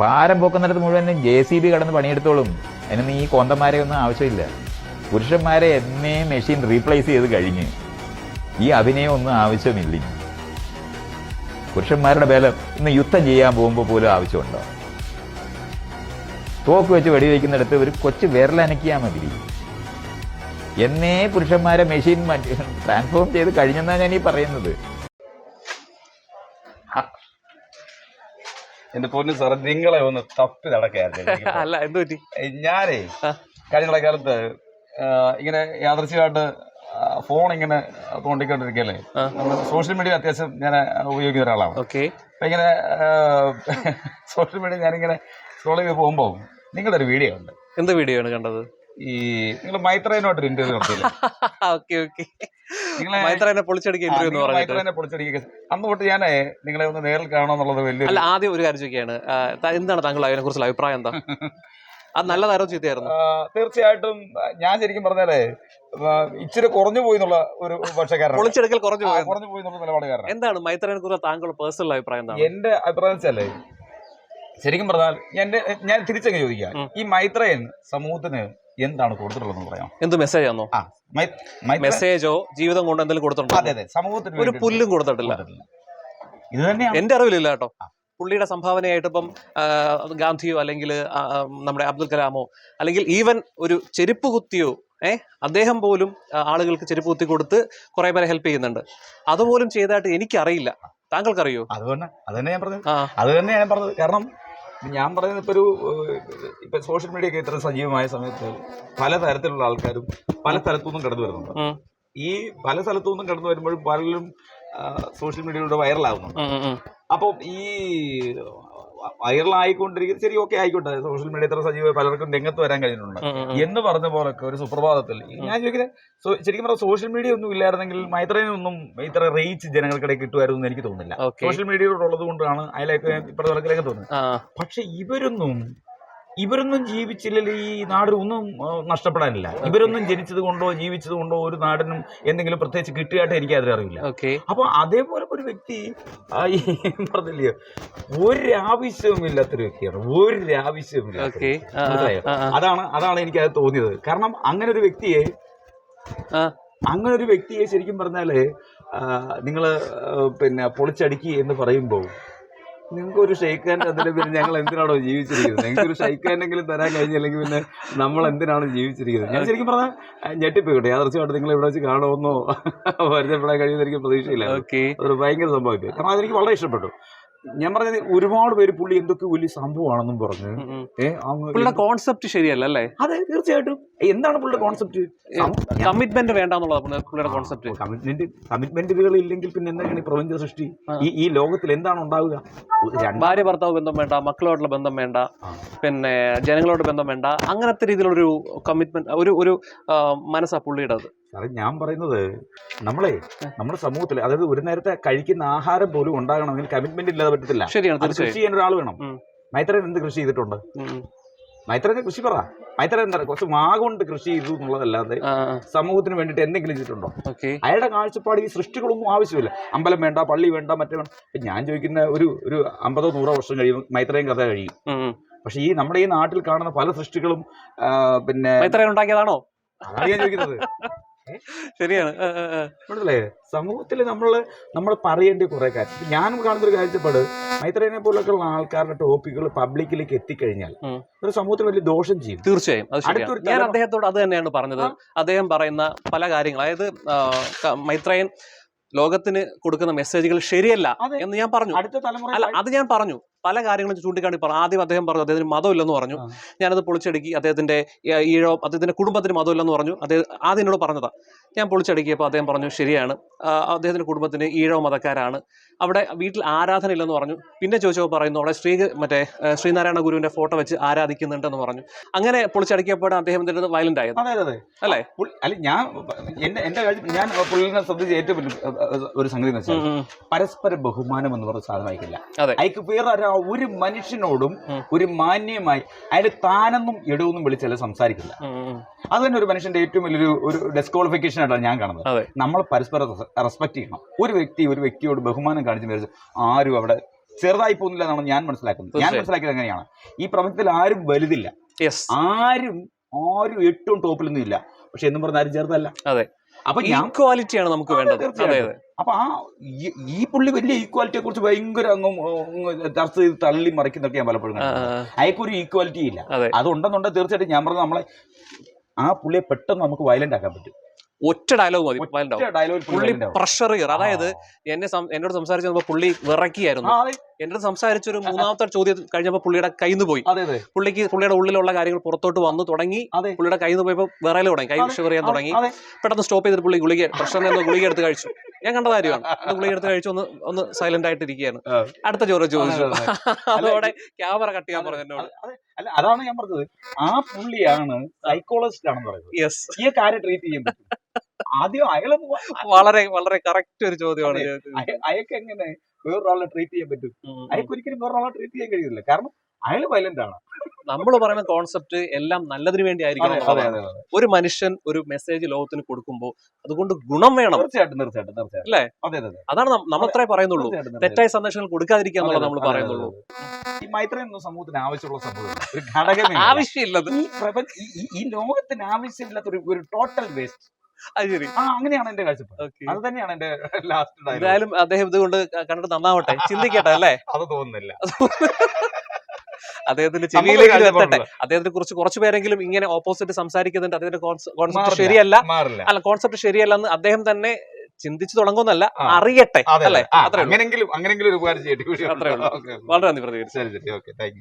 പാരം പോക്കുന്നിടത്ത് മുഴുവൻ J C B കടന്ന് പണിയെടുത്തോളും. അതിനൊന്നും ഈ കോന്തന്മാരെ ഒന്നും ആവശ്യമില്ല. പുരുഷന്മാരെ എന്നേ മെഷീൻ റീപ്ലേസ് ചെയ്ത് കഴിഞ്ഞ്. ഈ അഭിനയം ഒന്നും ആവശ്യമില്ല. പുരുഷന്മാരുടെ ബലം ഇന്ന് യുദ്ധം ചെയ്യാൻ പോകുമ്പോൾ പോലും ആവശ്യമുണ്ടോ? തോക്ക് വെച്ച് വെടിവെക്കുന്നിടത്ത് ഒരു കൊച്ചു വിരലനക്കിയാൽ മതി. എന്നേ പുരുഷന്മാരെ മെഷീൻ ട്രാൻസ്ഫോം ചെയ്ത് കഴിഞ്ഞെന്നാണ് ഞാൻ ഈ പറയുന്നത്. എന്റെ പൊന്നു സാറേ നിങ്ങളെ ഒന്ന് തപ്പി നടക്കായിരുന്നു അല്ല എന്ത് പറ്റി? ഞാനേ കഴിഞ്ഞ കാലത്ത് ഇങ്ങനെ യാദർശികമായിട്ട് ഫോൺ ഇങ്ങനെ തോണ്ടിക്കൊണ്ടിരിക്കല്ലേ. സോഷ്യൽ മീഡിയ അത്യാവശ്യം ഞാൻ ഉപയോഗിക്കുന്ന ഒരാളാണ്. ഓക്കെ. അപ്പൊ ഇങ്ങനെ സോഷ്യൽ മീഡിയ ഞാനിങ്ങനെ സ്ക്രോൾ ചെയ്ത് പോകുമ്പോൾ നിങ്ങളുടെ ഒരു വീഡിയോ ഉണ്ട് എന്ത് വീഡിയോ ആണ് കണ്ടത്? ഈ നിങ്ങൾ മൈത്രേനോട്ടൊരു ഇന്റർവ്യൂ നടത്തിയില്ലേ? Okay okay. നിങ്ങളെ മൈത്രനെ പൊളിച്ചടിക്കുക ഇന്റർവ്യൂ എന്ന് മൈത്രേനെ പൊളിച്ചടിക്കുക. അന്ന് തൊട്ട് ഞാൻ നിങ്ങളെ ഒന്ന് നേരിൽ കാണണമെന്നുള്ളത് വലിയ അല്ല ആദ്യം ഒരു കാര്യം ചോദിക്കുകയാണ്. എന്താണ് താങ്കൾ അതിനെ കുറിച്ചുള്ള അഭിപ്രായം എന്താ? അത് നല്ലതാരോ ചീത്തയായിരുന്നു. തീർച്ചയായിട്ടും ഞാൻ ശരിക്കും പറഞ്ഞാലേ ഇച്ചിരി കുറഞ്ഞു പോയി എന്നുള്ള ഒരു പക്ഷേക്കാരൻ പൊളിച്ചെടുക്കൽ കുറഞ്ഞു പോയി. കുറഞ്ഞു പോയി എന്നുള്ള നിലപാടുകാരൻ എന്താണ് മൈത്രനെ കുറിച്ച് താങ്കളുടെ പേഴ്സണൽ അഭിപ്രായം എന്താണ്? എന്റെ അഭിപ്രായം വെച്ചാലേ ശരിക്കും പറഞ്ഞാൽ എന്റെ ഞാൻ തിരിച്ചങ്ങ് ചോദിക്കാം. ഈ മൈത്രയൻ സമൂഹത്തിന് എന്താണ് കൊടുത്തിട്ടുള്ളതെന്ന് പറയാം എന്ത് മെസ്സേജ് ആണോ മെസ്സേജോ ജീവിതം കൊണ്ട് എന്തെങ്കിലും അതെ കൊടുത്തിട്ടുണ്ടോ? അതെ സമൂഹത്തിന് ഒരു പുല്ലും കൊടുത്തിട്ടില്ല. ഇത് തന്നെയാണ്. എന്റെ അറിവിലില്ല കേട്ടോ. പുള്ളിയുടെ സംഭാവനയായിട്ട് ഇപ്പം ഗാന്ധിയോ അല്ലെങ്കിൽ നമ്മുടെ അബ്ദുൽ കലാമോ അല്ലെങ്കിൽ ഈവൻ ഒരു ചെരുപ്പ് കുത്തിയോ ഏഹ് അദ്ദേഹം പോലും ആളുകൾക്ക് ചെരുപ്പ് കുത്തി കൊടുത്ത് കുറെ പേരെ ഹെൽപ്പ് ചെയ്യുന്നുണ്ട്. അതുപോലും ചെയ്തതായിട്ട് എനിക്കറിയില്ല. താങ്കൾക്കറിയോ? അതുകൊണ്ട് അത് തന്നെ ഞാൻ പറഞ്ഞത്. അത് തന്നെ ഞാൻ പറഞ്ഞത്. കാരണം ഞാൻ പറയുന്നത് ഇപ്പൊ ഒരു ഇപ്പം സോഷ്യൽ മീഡിയ ഒക്കെ ഇത്ര സജീവമായ സമയത്ത് പല തരത്തിലുള്ള ആൾക്കാരും പല സ്ഥലത്തുനിന്നും കടന്നു വരുന്നുണ്ട്. ഈ പല സ്ഥലത്തുനിന്നും കടന്നു വരുമ്പോഴും പലരും സോഷ്യൽ മീഡിയയിലൂടെ വൈറലാകുന്നുണ്ട് ഉം, ഉം, ഉം. അപ്പം ഈ വൈറലായിക്കൊണ്ടിരിക്കുന്ന ശരി ഓക്കെ ആയിക്കോട്ടെ. സോഷ്യൽ മീഡിയ ഇത്ര സജീവ പലർക്കും രംഗത്ത് വരാൻ കഴിഞ്ഞിട്ടുണ്ട്. എന്ന് പറഞ്ഞ പോലൊക്കെ ഒരു സുപ്രഭാതത്തിൽ. ഞാൻ ചോദിക്കുന്നത് ശരിക്കും പറഞ്ഞാൽ സോഷ്യൽ മീഡിയ ഒന്നും ഇല്ലായിരുന്നെങ്കിൽ മൈത്രേനൊന്നും ഇത്ര റീച്ച് ജനങ്ങൾക്കിടയിൽ കിട്ടുമായിരുന്നു എന്ന് എനിക്ക് തോന്നുന്നില്ല. സോഷ്യൽ മീഡിയയിലൂടെ ഉള്ളത് കൊണ്ടാണ് അതിലേക്ക് ഇപ്പോഴത്തെ രംഗത്ത് തോന്നുന്നത്. പക്ഷെ ഇവരൊന്നും ഇവരൊന്നും ജീവിച്ചില്ലെങ്കിൽ ഈ നാട് ഒന്നും നഷ്ടപ്പെടാനില്ല. ഇവരൊന്നും ജനിച്ചത് കൊണ്ടോ ജീവിച്ചത് കൊണ്ടോ ഒരു നാടിനും എന്തെങ്കിലും പ്രത്യേകിച്ച് കിട്ടിയായിട്ട് എനിക്ക് അതിൽ അറിയില്ല. ഓക്കെ അപ്പൊ അതേപോലെ ഒരു വ്യക്തി പറഞ്ഞില്ലയോ ഒരാവശ്യവും ഇല്ലാത്തൊരു വ്യക്തിയാണ്. ഒരാവശ്യവും ഓക്കെ മനസ്സിലായോ? അതാണ് അതാണ് എനിക്ക് അത് തോന്നിയത്. കാരണം അങ്ങനെ ഒരു വ്യക്തിയെ. അങ്ങനെ ഒരു വ്യക്തിയെ ശരിക്കും പറഞ്ഞാൽ നിങ്ങൾ പിന്നെ പൊളിച്ചടുക്കി എന്ന് പറയുമ്പോൾ നിങ്ങൾക്ക് ഒരു ഷെയ്ക്കാന്റെ അതിൽ പിന്നെ ഞങ്ങൾ എന്തിനാണോ ജീവിച്ചിരിക്കുന്നത്? നിങ്ങൾക്ക് ഒരു ഷെയ്ക്കാനെങ്കിലും തരാൻ കഴിഞ്ഞില്ലെങ്കിൽ പിന്നെ നമ്മൾ എന്തിനാണ് ജീവിച്ചിരിക്കുന്നത്? ഞാൻ ശരിക്കും പറഞ്ഞാൽ ഞെട്ടിപ്പോയിട്ടെ യാദർച്ചയായിട്ട് നിങ്ങൾ ഇവിടെ വെച്ച് കാണുമെന്നോ പരിചയപ്പെടാൻ കഴിയുമെന്ന് എനിക്ക് പ്രതീക്ഷയില്ല. ഓക്കെ. അതൊരു ഭയങ്കര സംഭവമായിട്ട് കാരണം അതെനിക്ക് വളരെ ഇഷ്ടപ്പെട്ടു. ഞാൻ പറഞ്ഞത് ഒരുപാട് പേര് പുള്ളി എന്തൊക്കെ വലിയ സംഭവമാണെന്നും പറഞ്ഞു കോൺസെപ്റ്റ് ശരിയല്ല അല്ലേ? അതെ തീർച്ചയായിട്ടും. എന്താണ് പുള്ളിയുടെ കോൺസെപ്റ്റ് കമ്മിറ്റ്മെന്റ് വേണ്ടാന്നുള്ളത് പുള്ളിയുടെ കോൺസെപ്റ്റ് കമ്മിറ്റ്മെന്റ് കമ്മിറ്റ്മെന്റുകൾ ഇല്ലെങ്കിൽ പിന്നെ എന്താണ് ഈ പ്രപഞ്ച സൃഷ്ടി? ഈ ഈ ലോകത്തിൽ എന്താണ് ഉണ്ടാവുക? ഭാര്യ ഭർത്താവ് ബന്ധം വേണ്ട മക്കളോടുള്ള ബന്ധം വേണ്ട പിന്നെ ജനങ്ങളോട് ബന്ധം വേണ്ട അങ്ങനത്തെ രീതിയിലുള്ളൊരു കമ്മിറ്റ്മെന്റ് ഒരു ഒരു മനസ്സാ പുള്ളിയുടേത്. സാറേ ഞാൻ പറയുന്നത് നമ്മളെ നമ്മുടെ സമൂഹത്തിൽ അതായത് ഒരു നേരത്തെ കഴിക്കുന്ന ആഹാരം പോലും ഉണ്ടാകണമെങ്കിൽ കമ്മിറ്റ്മെന്റ് ഇല്ലാതെ പറ്റത്തില്ല. ശരിയാണ് അത് കൃഷി ചെയ്യാൻ ഒരാൾ വേണം. മൈത്രൻ എന്ത് കൃഷി ചെയ്തിട്ടുണ്ട്. മൈത്രനെ കൃഷി പറ. മൈത്ര എന്താ കുറച്ച് മാകൊണ്ട് കൃഷി ചെയ്തു എന്നുള്ളതല്ലാതെ സമൂഹത്തിന് വേണ്ടിയിട്ട് എന്തെങ്കിലും ചെയ്തിട്ടുണ്ടോ? അയാളുടെ കാഴ്ചപ്പാട് ഈ സൃഷ്ടികളൊന്നും ആവശ്യമില്ല. അമ്പലം വേണ്ട പള്ളി വേണ്ട മറ്റേ വേണ്ട. ഞാൻ ചോദിക്കുന്ന ഒരു ഒരു അമ്പതോ നൂറോ വർഷം കഴിയും മൈത്രയും കഥ കഴിയും. പക്ഷെ ഈ നമ്മുടെ ഈ നാട്ടിൽ കാണുന്ന പല സൃഷ്ടികളും പിന്നെ ഉണ്ടാക്കിയതാണോ? അതാണ് ഞാൻ ചോദിക്കുന്നത്. ശരിയാണ്. മനസ്സിലായേ? സമൂഹത്തിൽ നമ്മൾ നമ്മൾ പറയേണ്ട കുറെ കാര്യം. ഞാനും കാണുന്ന ഒരു കാഴ്ചപ്പാട് മൈത്രേനെ പോലൊക്കെ ഉള്ള ആൾക്കാരുടെ ടോപ്പിക്കുകൾ പബ്ലിക്കിലേക്ക് എത്തിക്കഴിഞ്ഞാൽ. ഒരു സമൂഹത്തിന് വലിയ ദോഷം ചെയ്യും. തീർച്ചയായും. ഞാൻ അദ്ദേഹത്തോട് അത് തന്നെയാണ് പറഞ്ഞത്. അദ്ദേഹം പറയുന്ന പല കാര്യങ്ങൾ അതായത് മൈത്രേയൻ ലോകത്തിന് കൊടുക്കുന്ന മെസ്സേജുകൾ ശരിയല്ല എന്ന് ഞാൻ പറഞ്ഞു. അടുത്ത തലമുറ അല്ല അത് ഞാൻ പറഞ്ഞു. പല കാര്യങ്ങളും ചൂണ്ടിക്കാണ്ടി പറഞ്ഞു. ആദ്യം അദ്ദേഹം പറഞ്ഞു അദ്ദേഹത്തിന് മതമില്ലെന്ന് പറഞ്ഞു. ഞാനത് പൊളിച്ചടുക്കി അദ്ദേഹത്തിന്റെ ഈഴോ അദ്ദേഹത്തിന്റെ കുടുംബത്തിന് മതമില്ലെന്ന് പറഞ്ഞു. അദ്ദേഹം ആദ്യം എന്നോട് പറഞ്ഞതാ. ഞാൻ പൊളിച്ചടുക്കിയപ്പോൾ അദ്ദേഹം പറഞ്ഞു ശരിയാണ്. അദ്ദേഹത്തിന്റെ കുടുംബത്തിന് ഈഴോ മതക്കാരാണ്. അവിടെ വീട്ടിൽ ആരാധന ഇല്ലെന്ന് പറഞ്ഞു. പിന്നെ ചോദിച്ചപ്പോൾ പറയുന്നു അവിടെ ശ്രീ മറ്റേ ശ്രീനാരായണ ഗുരുവിന്റെ ഫോട്ടോ വെച്ച് ആരാധിക്കുന്നുണ്ടെന്ന് പറഞ്ഞു. അങ്ങനെ പൊളിച്ചടുക്കിയപ്പോഴാണ് അടുത്ത് വയലന്റ് ആയത്. അല്ലേ? അല്ല ഞാൻ എന്റെ എന്റെ കാര്യം ഞാൻ പുള്ളിനെ ശ്രദ്ധിച്ച ഏറ്റവും ഒരു സംഗതി. പരസ്പര ബഹുമാനം എന്ന് പറഞ്ഞ സാധനമായിരിക്കില്ല അതെ. അയക്ക് വേറെ ഒരാ- ഒരു മനുഷ്യനോടും ഒരു മാന്യമായി അയാൾ താനെന്നും ഇടവെന്നും വിളിച്ചല്ല സംസാരിക്കില്ല. അത് തന്നെ ഒരു മനുഷ്യന്റെ ഏറ്റവും വലിയൊരു ഒരു ഡിസ്ക്വാളിഫിക്കേഷൻ ആയിട്ടാണ് ഞാൻ കാണുന്നത്. നമ്മൾ പരസ്പരം റെസ്പെക്ട് ചെയ്യണം. ഒരു വ്യക്തി ഒരു വ്യക്തിയോട് ബഹുമാനം കാണിച്ചു വിചാരിച്ച് ആരും അവിടെ ചെറുതായി പോകുന്നില്ല എന്നാണ് ഞാൻ മനസ്സിലാക്കുന്നത്. ഞാൻ മനസ്സിലാക്കിയത് എങ്ങനെയാണ് ഈ പ്രപഞ്ചത്തിൽ ആരും വലുതില്ല. ആരും ആരും ഏറ്റവും ടോപ്പിലൊന്നും ഇല്ല. പക്ഷെ എന്നും പറഞ്ഞ ആരും ചെറുതല്ല. അതെ. അപ്പൊ ഈക്വാലിറ്റി ആണ് നമുക്ക് വേണ്ടത്. അപ്പൊ ആ ഈ- പുള്ളി വലിയ ഈക്വാലിറ്റിയെ കുറിച്ച് ഭയങ്കര അങ്ങ് ചർച്ച ചെയ്ത് തള്ളി മറിക്കുന്നൊക്കെ ഞാൻ പലപ്പോഴും അയക്കൊരു ഈക്വാലിറ്റി ഇല്ല. അതെ. അതുണ്ടെന്നുണ്ടെങ്കിൽ തീർച്ചയായിട്ടും ഞാൻ പറഞ്ഞു നമ്മളെ ആ പുള്ളിയെ പെട്ടെന്ന് നമുക്ക് വയലന്റ് ആക്കാൻ പറ്റും. ഒറ്റ ഡയലോഗ് മതി പുള്ളി പ്രഷർ അതായത് എന്നെ എന്നോട് സംസാരിച്ചു തന്നപ്പോ പുള്ളി വിറക്കിയായിരുന്നു. എന്നോട് സംസാരിച്ച ഒരു മൂന്നാമത്തെ ചോദ്യം കഴിഞ്ഞപ്പോ പുള്ളിയുടെ കയ്യിൽ നിന്ന് പോയി പുള്ളിക്ക് പുള്ളിയുടെ ഉള്ളിലുള്ള കാര്യങ്ങൾ പുറത്തോട്ട് വന്നു തുടങ്ങി. പുള്ളിയുടെ കയ്യിൽ നിന്ന് പോയപ്പോ വേറെ തുടങ്ങി. കൈ അതെ, പറയാൻ ചെയ്യാൻ തുടങ്ങി. പെട്ടെന്ന് സ്റ്റോപ്പ് ചെയ്തിട്ട് പുള്ളി ഗുളിക പ്രശ്നം ഒന്ന് ഗുളിക എടുത്ത് കഴിച്ചു. ഞാൻ കണ്ട കാര്യമാണ്. ഗുളിക എടുത്ത് കഴിച്ചു ഒന്ന് ഒന്ന് സൈലന്റ് ആയിട്ട് ഇരിക്കുകയാണ്. അടുത്ത ചോദ്യം ചോദിച്ചു. അതെ, അതോടെ ക്യാമറ കട്ട് ചെയ്യാൻ പറഞ്ഞു എന്നോട്. അല്ല അതാണ് ഞാൻ പറഞ്ഞത്. ആ പുള്ളിയാണ് സൈക്കോളജിസ്റ്റ് ആണെന്ന് പറയുന്നത്. ഈ കാര്യം ട്രീറ്റ് ചെയ്യാൻ പറ്റും. ആദ്യം അയാളെ വളരെ വളരെ കറക്റ്റ് ഒരു ചോദ്യമാണ് അയക്ക് അയാൾക്ക് എങ്ങനെ വേറൊരാളെ ട്രീറ്റ് ചെയ്യാൻ പറ്റും. അയാൾക്ക് ഒരിക്കലും വേറൊരാളെ ട്രീറ്റ് ചെയ്യാൻ കഴിയില്ല കാരണം അയാൾ വയലന്റ് ആണ്. നമ്മൾ പറയുന്ന കോൺസെപ്റ്റ് എല്ലാം നല്ലതിന് വേണ്ടി ആയിരിക്കണം. ഒരു മനുഷ്യൻ ഒരു മെസ്സേജ് ലോകത്തിന് കൊടുക്കുമ്പോൾ അതുകൊണ്ട് ഗുണം വേണം. തീർച്ചയായിട്ടും തീർച്ചയായിട്ടും തീർച്ചയായിട്ടും. അല്ലേ? അതെ അതെ അതെ. അതാണ് നമ്മൾ അത്രേ പറയുന്നുള്ളൂ. തെറ്റായ സന്ദേശങ്ങൾ കൊടുക്കാതിരിക്കുക എന്നുള്ളത് നമ്മൾ പറയുന്നുള്ളൂ. ഈ മൈത്ര എന്ന സമൂഹത്തിന് ആവശ്യമുള്ള സംഭവം. ആവശ്യമില്ലത്. ഈ പ്രപഞ്ച ഈ- ലോകത്തിന് ആവശ്യമില്ലാത്ത ഒരു ടോട്ടൽ വേസ്റ്റ് ശരി. ആ അങ്ങനെയാണ് എന്റെ കാഴ്ചപ്പാട്. അത് തന്നെയാണ് എന്റെ ലാസ്റ്റ് എന്തായാലും അദ്ദേഹം ഇതുകൊണ്ട് കണ്ടിട്ട് നന്നാവട്ടെ. ചിന്തിക്കട്ടെ അല്ലേ? അത് തോന്നുന്നില്ല. അദ്ദേഹത്തിന്റെ ചെവിയിലേക്ക് എത്തട്ടെ. അദ്ദേഹത്തെ കുറിച്ച് കുറച്ച് പേരെങ്കിലും ഇങ്ങനെ ഓപ്പോസിറ്റ് സംസാരിക്കുന്നുണ്ട്. അദ്ദേഹത്തിന്റെ കോൺസെപ്റ്റ് ശരിയല്ല. അല്ല കോൺസെപ്റ്റ് ശരിയല്ല എന്ന് അദ്ദേഹം തന്നെ ചിന്തിച്ചു തുടങ്ങുന്നല്ല അറിയട്ടെ അല്ലേ? അതെ. അത്രേ അങ്ങനെങ്കിലും അങ്ങനെങ്കിലും ഒരു ഉപകാരം ചെയ്യട്ടെ. അത്രേ ഉള്ളൂ. വളരെ നന്ദി പ്രതികരിച്ചു. ശരി ശരി. Okay thank